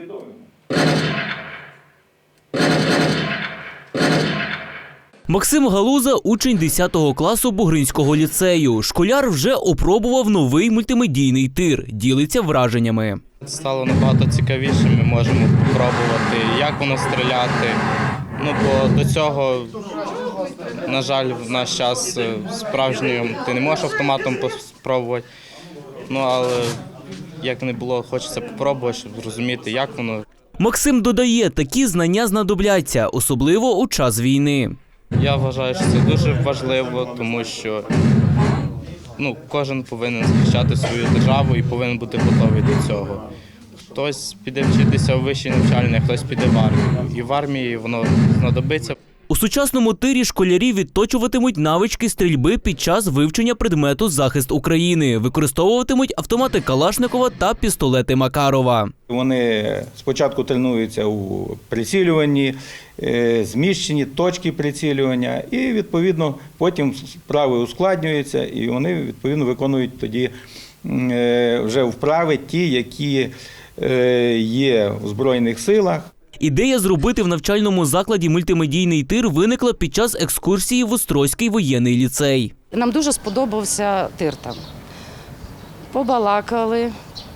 ліквідовуємо. Максим Галуза учень 10 класу Бугринського ліцею. Школяр вже опробував новий мультимедійний тир. Ділиться враженнями. Стало набагато цікавіше, ми можемо спробувати, як воно стріляти. Ну, бо до цього, на жаль, в наш час е, справжнім ти не можеш автоматом спробувати. Ну, але як не було, хочеться спробувати, щоб зрозуміти, як воно. Максим додає, такі знання знадобляться, особливо у час війни. Я вважаю, що це дуже важливо, тому що ну, кожен повинен захищати свою державу і повинен бути готовий до цього. Хтось піде вчитися у вищій навчальні, хтось піде в армію. І в армії воно знадобиться. У сучасному тирі школярі відточуватимуть навички стрільби під час вивчення предмету захист України, використовуватимуть автомати Калашникова та пістолети Макарова. Вони спочатку тренуються у прицілюванні, е, зміщенні точки прицілювання, і відповідно потім вправи ускладнюються, і вони відповідно виконують тоді е, вже вправи, ті, які е, є в Збройних силах. Ідея зробити в навчальному закладі мультимедійний тир виникла під час екскурсії в Острозький воєнний ліцей. Нам дуже сподобався тир там. Побалакали,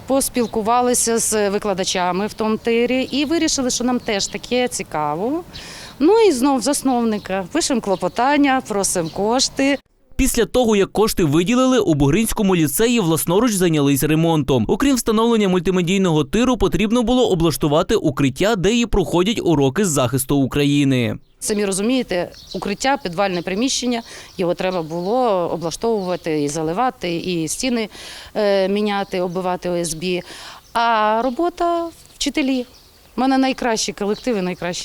поспілкувалися з викладачами в тому тирі і вирішили, що нам теж таке цікаво. Ну і знов засновника. Пишемо клопотання, просимо кошти. Після того, як кошти виділили, у Бугринському ліцеї власноруч зайнялись ремонтом. Окрім встановлення мультимедійного тиру, потрібно було облаштувати укриття, де і проходять уроки з захисту України. Самі розумієте, укриття, підвальне приміщення, його треба було облаштовувати і заливати, і стіни е, міняти, оббивати ОСБ. А робота вчителі. У мене найкращі колективи, найкращі